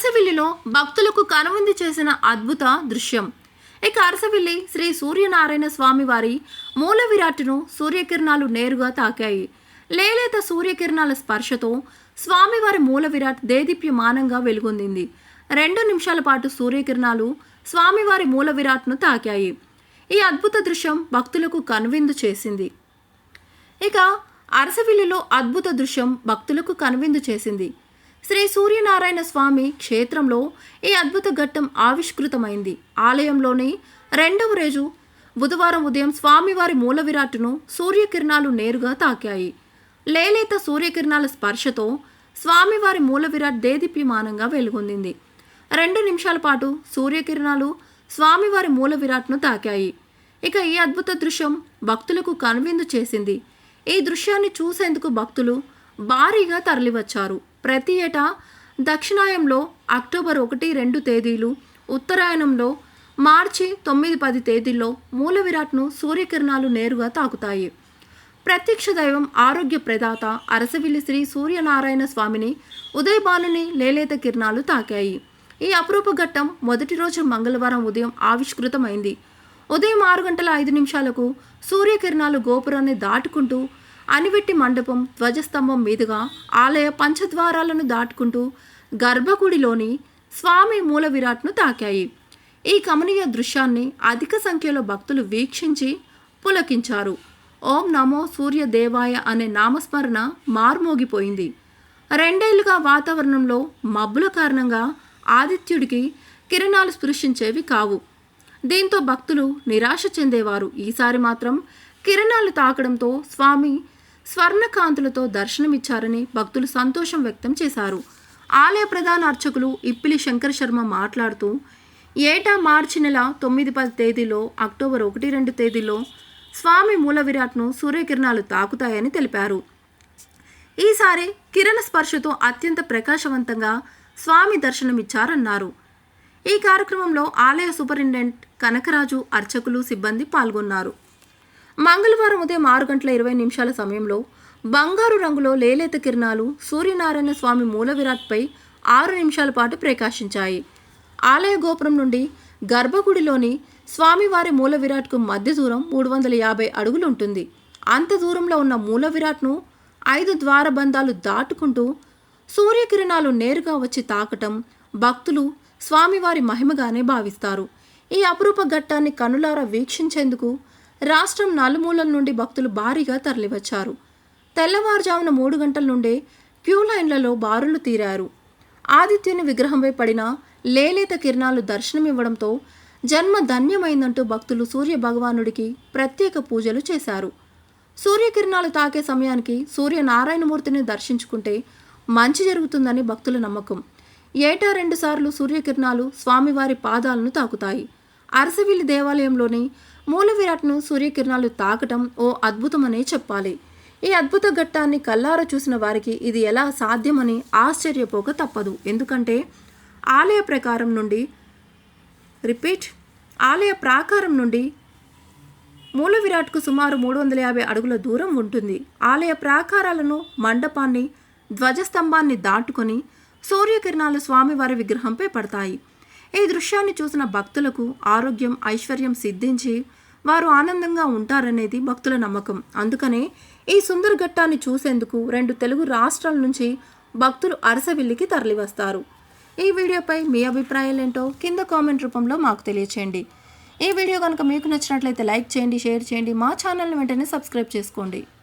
అరసవిల్లిలో భక్తులకు కనువిందు చేసిన అద్భుత దృశ్యం. ఇక అరసవిల్లి శ్రీ సూర్యనారాయణ స్వామి వారి మూల విరాట్ను సూర్యకిరణాలు నేరుగా తాకాయి. లేలేత సూర్యకిరణాల స్పర్శతో స్వామివారి మూల విరాట్ దేదీప్యమానంగా వెలుగొందింది. రెండు నిమిషాల పాటు సూర్యకిరణాలు స్వామివారి మూల విరాట్ను తాకాయి. ఈ అద్భుత దృశ్యం భక్తులకు కనువిందు చేసింది. ఇక అరసవిల్లిలో అద్భుత దృశ్యం భక్తులకు కనువిందు చేసింది. శ్రీ సూర్యనారాయణ స్వామి క్షేత్రంలో ఈ అద్భుత ఘట్టం ఆవిష్కృతమైంది. ఆలయంలోని రెండవ రోజు బుధవారం ఉదయం స్వామివారి మూల విరాట్ను సూర్యకిరణాలు నేరుగా తాకాయి. లేలేత సూర్యకిరణాల స్పర్శతో స్వామివారి మూల విరాట్ దేదీప్యమానంగా వెలుగొందింది. రెండు నిమిషాల పాటు సూర్యకిరణాలు స్వామివారి మూల విరాట్ను తాకాయి. ఇక ఈ అద్భుత దృశ్యం భక్తులకు కనువిందు చేసింది. ఈ దృశ్యాన్ని చూసేందుకు భక్తులు భారీగా తరలివచ్చారు. ప్రతి ఏటా దక్షిణాయంలో అక్టోబర్ ఒకటి రెండు తేదీలు ఉత్తరాయణంలో మార్చి తొమ్మిది పది తేదీల్లో మూల విరాట్ను సూర్యకిరణాలు నేరుగా తాకుతాయి. ప్రత్యక్ష దైవం ఆరోగ్య ప్రదాత అరసవిల్లి శ్రీ సూర్యనారాయణ స్వామిని ఉదయబాలుని లేలేత కిరణాలు తాకాయి. ఈ అపురూప ఘట్టం మొదటి రోజు మంగళవారం ఉదయం ఆవిష్కృతమైంది. ఉదయం ఆరు గంటల ఐదు నిమిషాలకు సూర్యకిరణాలు గోపురాన్ని దాటుకుంటూ అనివెట్టి మండపం ధ్వజస్తంభం మీదుగా ఆలయ పంచద్వారాలను దాటుకుంటూ గర్భగుడిలోని స్వామి మూల విరాట్ను తాకాయి. ఈ కమనీయ దృశ్యాన్ని అధిక సంఖ్యలో భక్తులు వీక్షించి పులకించారు. ఓం నమో సూర్య దేవాయ అనే నామస్మరణ మార్మోగిపోయింది. రెండేళ్ళుగా వాతావరణంలో మబ్బుల కారణంగా ఆదిత్యుడికి కిరణాలు స్పృశించేవి కావు. దీంతో భక్తులు నిరాశ చెందేవారు. ఈసారి మాత్రం కిరణాలు తాకడంతో స్వామి స్వర్ణకాంతులతో దర్శనమిచ్చారని భక్తులు సంతోషం వ్యక్తం చేశారు. ఆలయ ప్రధాన అర్చకులు ఇప్పిలి శంకర్ శర్మ మాట్లాడుతూ ఏటా మార్చి నెల తొమ్మిది పది తేదీలో అక్టోబర్ ఒకటి రెండు తేదీలో స్వామి మూల విరాట్ను సూర్యకిరణాలు తాకుతాయని తెలిపారు. ఈసారి కిరణ స్పర్శతో అత్యంత ప్రకాశవంతంగా స్వామి దర్శనమిచ్చారన్నారు. ఈ కార్యక్రమంలో ఆలయ సూపరింటెండెంట్ కనకరాజు అర్చకులు సిబ్బంది పాల్గొన్నారు. మంగళవారం ఉదయం ఆరు గంటల ఇరవై నిమిషాల సమయంలో బంగారు రంగులో లేలేత కిరణాలు సూర్యనారాయణ స్వామి మూల విరాట్పై ఆరు నిమిషాల పాటు ప్రకాశించాయి. ఆలయ గోపురం నుండి గర్భగుడిలోని స్వామివారి మూల విరాట్కు మధ్య దూరం మూడు వందల యాభై అడుగులు ఉంటుంది. అంత దూరంలో ఉన్న మూల విరాట్ను ఐదు ద్వారబంధాలు దాటుకుంటూ సూర్యకిరణాలు నేరుగా వచ్చి తాకటం భక్తులు స్వామివారి మహిమగానే భావిస్తారు. ఈ అపురూప ఘట్టాన్ని కనులారా వీక్షించేందుకు రాష్ట్రం నలుమూలల నుండి భక్తులు భారీగా తరలివచ్చారు. తెల్లవారుజామున మూడు గంటల నుండే క్యూ లైన్లలో బారులు తీరారు. ఆదిత్యుని విగ్రహంపై పడిన లేలేత కిరణాలు దర్శనమివ్వడంతో జన్మ ధన్యమైందంటూ భక్తులు సూర్య భగవానుడికి ప్రత్యేక పూజలు చేశారు. సూర్యకిరణాలు తాకే సమయానికి సూర్యనారాయణమూర్తిని దర్శించుకుంటే మంచి జరుగుతుందని భక్తుల నమ్మకం. ఏటా రెండుసార్లు సూర్యకిరణాలు స్వామివారి పాదాలను తాకుతాయి. అరసవిల్లి దేవాలయంలోని మూల విరాట్ను సూర్యకిరణాలు తాకటం ఓ అద్భుతమనే చెప్పాలి. ఈ అద్భుత ఘట్టాన్ని కల్లారా చూసిన వారికి ఇది ఎలా సాధ్యమని ఆశ్చర్యపోక తప్పదు. ఎందుకంటే ఆలయ ప్రకారం నుండి రిపీట్ ఆలయ ప్రాకారం నుండి మూల విరాట్కు సుమారు మూడు వందల యాభై అడుగుల దూరం ఉంటుంది. ఆలయ ప్రాకారాలను మండపాన్ని ధ్వజస్తంభాన్ని దాటుకొని సూర్యకిరణాలు స్వామివారి విగ్రహంపై పడతాయి. ఈ దృశ్యాన్ని చూసిన భక్తులకు ఆరోగ్యం ఐశ్వర్యం సిద్ధించి వారు ఆనందంగా ఉంటారనేది భక్తుల నమ్మకం. అందుకనే ఈ సుందర ఘట్టాన్ని చూసేందుకు రెండు తెలుగు రాష్ట్రాల నుంచి భక్తులు అరసవిల్లికి తరలివస్తారు. ఈ వీడియోపై మీ అభిప్రాయాలేంటో కింద కామెంట్ రూపంలో మాకు తెలియచేయండి. ఈ వీడియో కనుక మీకు నచ్చినట్లయితే లైక్ చేయండి షేర్ చేయండి మా ఛానల్ని వెంటనే సబ్స్క్రైబ్ చేసుకోండి.